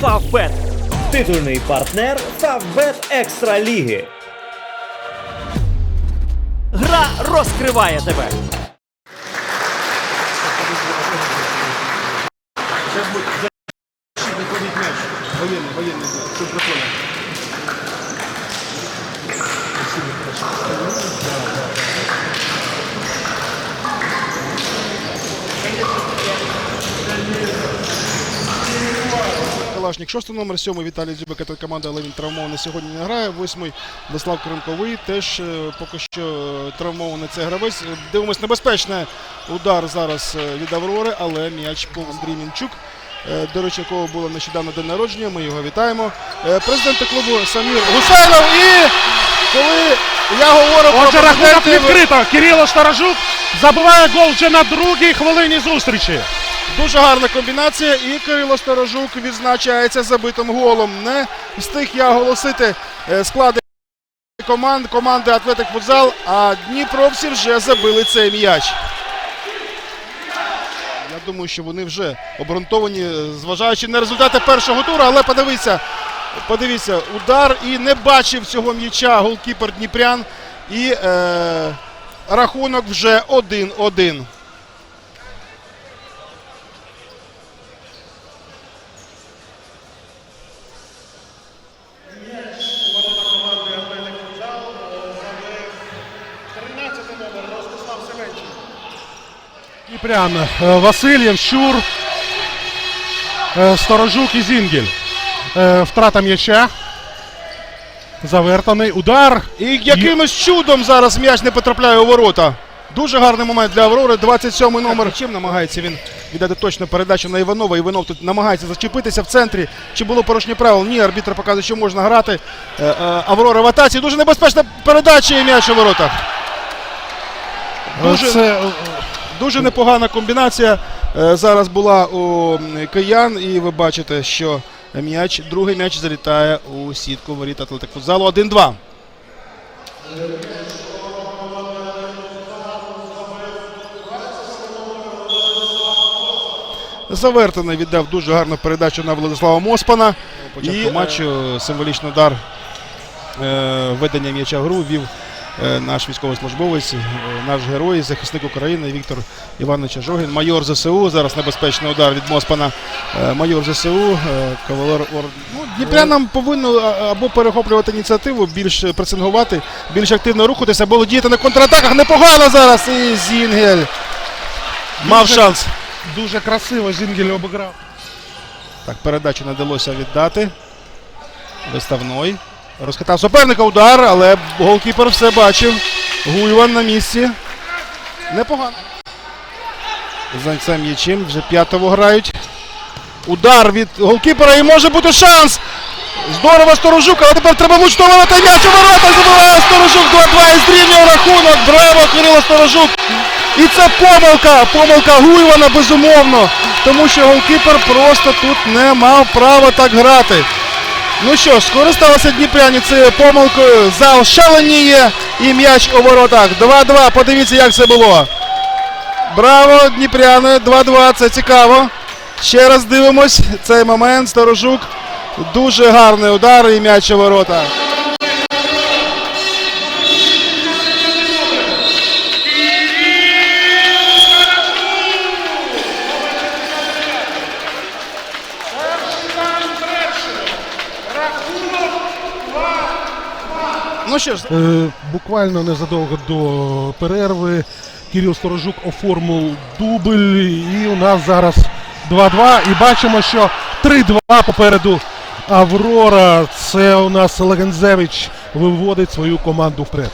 Фавбет. Титульний партнер Фавбет Екстра Ліги. Гра розкриває тебе. Выходит мяч. Военный, военный, да, с микрофоном. Калашник, шостий номер, сьомий Віталій Дзюбик, це команда, але він травмований сьогодні не грає. Восьмий Владислав Кремковий теж е, поки що травмований цей гравець. Дивимось небезпечний удар зараз е, від Аврори, але м'яч повз Андрій Мінчук. Е, До речі, якого було нещодавно день народження, ми його вітаємо. Президент клубу Самір Гусейнов. І коли я говорю про Отже, рахунок відкрито. Кирило Старожук забиває гол вже на другій хвилині зустрічі. Дуже гарна комбінація, і Кирило Сторожук відзначається забитим голом. Не встиг я оголосити е, склади команд команди Атлетик Футзал, а Дніпровці вже забили цей м'яч. Я думаю, що вони вже обґрунтовані, е, зважаючи на результати першого туру, але подивіться, подивіться, удар і не бачив цього м'яча голкіпер Дніпрян. І е, рахунок вже 1-1. Дніпрян, е, Васильєв, Щур, е, Сторожук і Зінгель. Е, Втрата м'яча. Завертаний удар. І якимось чудом зараз м'яч не потрапляє у ворота. Дуже гарний момент для Аврори. 27-й номер. Чим намагається він віддати точну передачу на Іванова. Іванов тут намагається зачепитися в центрі. Чи було порушення правил? Ні, арбітр показує, що можна грати. Аврора в атаці. Дуже небезпечна передача і м'яч у воротах. Дуже, Це дуже непогана комбінація е, зараз була у киян. І ви бачите, що м'яч, другий м'яч залітає у сітку воріт Атлетик футзалу 1-2. Завертаний віддав дуже гарну передачу на Владислава Моспана. Початку І, матчу символічний удар е, ведення м'яча в гру вів е, наш військовослужбовець, е, наш герой, захисник України Віктор Іванович Жогін, майор ЗСУ. Зараз небезпечний удар від Моспана. Е, майор ЗСУ, е, кавалер Ор... Ну, Дніпрянам повинно або перехоплювати ініціативу, більш пресингувати, більш активно рухатися, або діяти на контратаках. Непогано зараз. І Зінгель мав Дуже- шанс. дуже красиво Зінгель обіграв. Так, передачу не вдалося віддати. Виставной. Розхитав суперника удар, але голкіпер все бачив. Гуйван на місці. Непогано. За цим м'ячем вже п'ятого грають. Удар від голкіпера і може бути шанс. Здорово Сторожук, але тепер треба влучновувати м'яч у ворота. Забиває Сторожук 2-2 і зрівнює рахунок. Браво, Кирило Сторожук. І це помилка. Помилка Гуйвана, безумовно. Тому що голкіпер просто тут не мав права так грати. Ну що ж, скористалися цією помилкою. Зал шаленіє і м'яч у воротах. 2-2. Подивіться, як це було. Браво, Дніпряни. 2-2. Це цікаво. Ще раз дивимось цей момент. Старожук. Дуже гарний удар і м'яч у ворота. Ну що ж, Е, Буквально незадовго до перерви Кирил Сторожук оформив дубль. І у нас зараз 2-2. І бачимо, що 3-2 попереду Аврора. Це у нас Легензевич виводить свою команду вперед.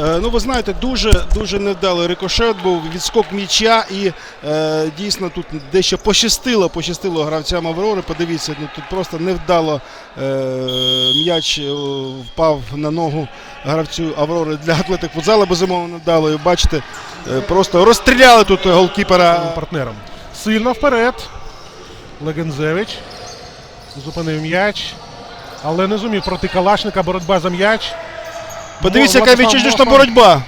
Е, Ну, ви знаєте, дуже дуже невдалий рикошет був відскок м'яча, і е, дійсно тут дещо пощастило, пощастило гравцям Аврори. Подивіться, ну тут просто невдало е, м'яч е, впав на ногу гравцю Аврори для атлетик футзалу, безумовно невдало. І бачите, е, просто розстріляли тут голкіпера. партнером. Сильно вперед. Легензевич. Зупинив м'яч. Але не зумів проти Калашника боротьба за м'яч. Подивіться, яка Владислав боротьба.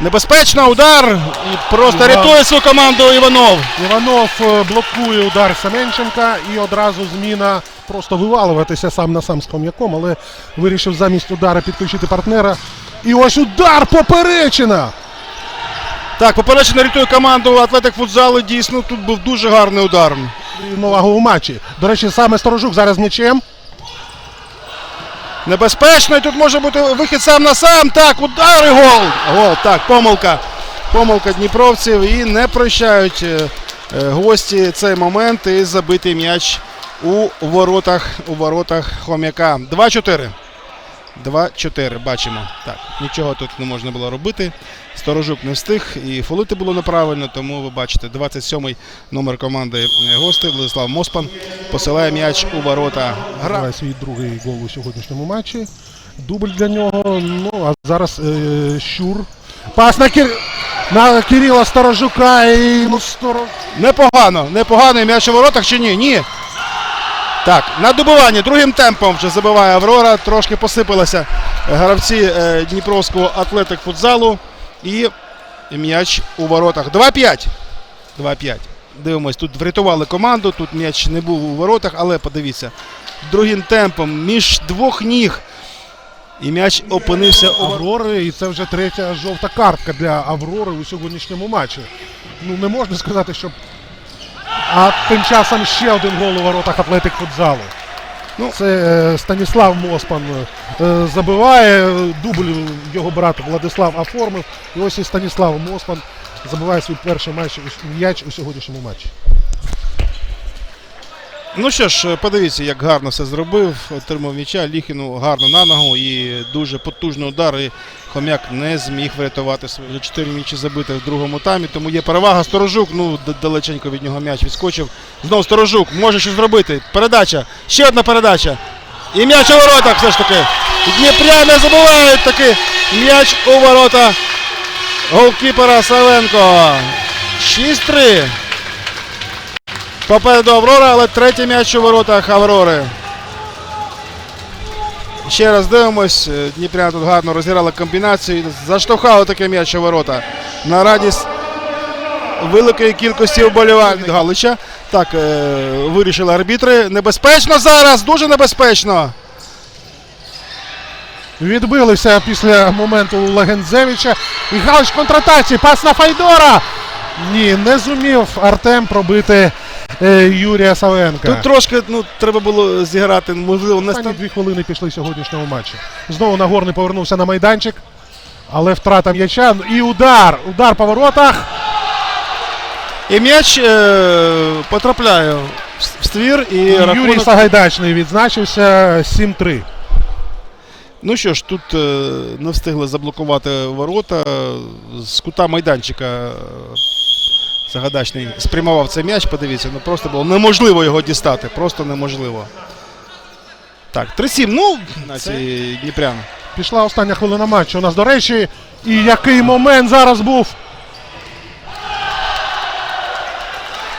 Небезпечно, удар. І просто Іван. рятує свою команду Іванов. Іванов е, блокує удар Семенченка і одразу зміна просто вивалуватися сам на сам з хом'яком, але вирішив замість удара підключити партнера. І ось удар поперечина! Так, поперечина рятує команду Атлетик футзалу. Дійсно, тут був дуже гарний удар. Нового у матчі. До речі, саме Сторожук зараз м'ячем. Небезпечно, і тут може бути вихід сам на сам. Так, удар і гол. Гол, так, помилка. Помилка дніпровців і не прощають е, е, гості цей момент і забитий м'яч у воротах, у воротах хом'яка. 2-4. 2-4, бачимо. Так, нічого тут не можна було робити. Сторожук не встиг і фолити було неправильно, тому ви бачите, 27-й номер команди е, гостей Владислав Моспан посилає м'яч у ворота. Гра. Свій другий гол у сьогоднішньому матчі. Дубль для нього. Ну, а зараз е, Щур. Пас на, Кир... на Кирила Сторожука і ну, Сторож... Непогано, непогано м'яч у воротах чи ні? Ні. Так, на добиванні другим темпом вже забиває Аврора. Трошки посипалися гравці е, Дніпровського атлетик футзалу. І м'яч у воротах. 2-5. 2-5. Дивимось, тут врятували команду, тут м'яч не був у воротах, але подивіться. Другим темпом між двох ніг. І м'яч опинився у. Аврори, і це вже третя жовта картка для Аврори у сьогоднішньому матчі. Ну не можна сказати, що. А тим часом ще один гол у воротах Атлетик футзалу. Ну. Це е, Станіслав Моспан е, забиває. Дубль його брат Владислав оформив. І ось і Станіслав Моспан забиває свій перший матч, м'яч у сьогоднішньому матчі. Ну що ж, подивіться, як гарно все зробив. Отримав м'яча, Ліхіну гарно на ногу і дуже потужний удар. І Хом'як не зміг врятувати Вже чотири м'ячі забити в другому таймі. Тому є перевага. Сторожук. Ну, далеченько від нього м'яч відскочив. Знову Сторожук може щось зробити. Передача. Ще одна передача. І м'яч у воротах все ж таки. Дніпряни забувають таки м'яч у ворота голкіпера Савенко. 6-3. Попереду Аврора, але третій м'яч у воротах Аврори. Ще раз дивимось. Е, Дніпряни тут гарно розіграли комбінацію. Заштовхали таке м'яч у ворота. На радість великої кількості вболівань від Галича. Так, е, вирішили арбітри. Небезпечно зараз, дуже небезпечно. Відбилися після моменту Легензевича. І Галич в контратаці. Пас на Файдора. Ні, не зумів Артем пробити Юрія Савенка. Тут трошки ну, треба було зіграти, можливо, Останні стан... дві хвилини пішли в сьогоднішньому матчі. Знову Нагорний повернувся на майданчик. Але втрата м'яча. І удар. Удар по воротах. І м'яч е, потрапляє в ствір і Юрій рахунок... Сагайдачний відзначився 7-3. Ну що ж, тут е, не встигли заблокувати ворота. З кута майданчика е, Загадачний спрямував цей м'яч. Подивіться, ну просто було неможливо його дістати. Просто неможливо. Так, 3-7. Ну, Дніпрян. Пішла остання хвилина матчу. У нас, до речі, і який момент зараз був.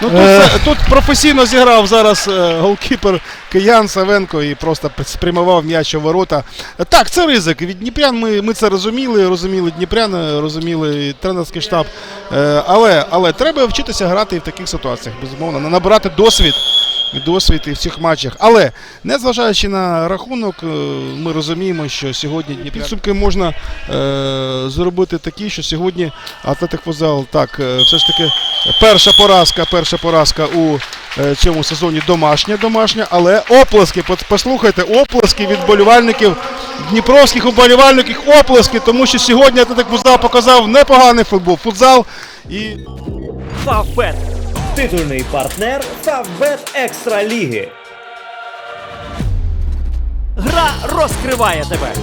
Ну, тут, Е. тут професійно зіграв зараз е, голкіпер Киян Савенко і просто спрямував м'яч у ворота. Так, це ризик. Від Дніпрян ми, ми це розуміли, розуміли Дніпрян, розуміли і тренерський штаб. Е, але, але треба вчитися грати і в таких ситуаціях, безумовно, набирати досвід. Досвід і в цих матчах. Але незважаючи на рахунок, ми розуміємо, що сьогодні підсумки можна е, зробити такі, що сьогодні Атлетик Фузал так, все ж таки перша поразка, перша поразка у е, цьому сезоні домашня, домашня, але оплески, послухайте, оплески від болівальників, дніпровських уболівальників, оплески, тому що сьогодні Атлетик Фузал показав непоганий футбол. Футзал і Фавбет. Титульний партнер Фавбет Екстра Ліги. Гра розкриває тебе.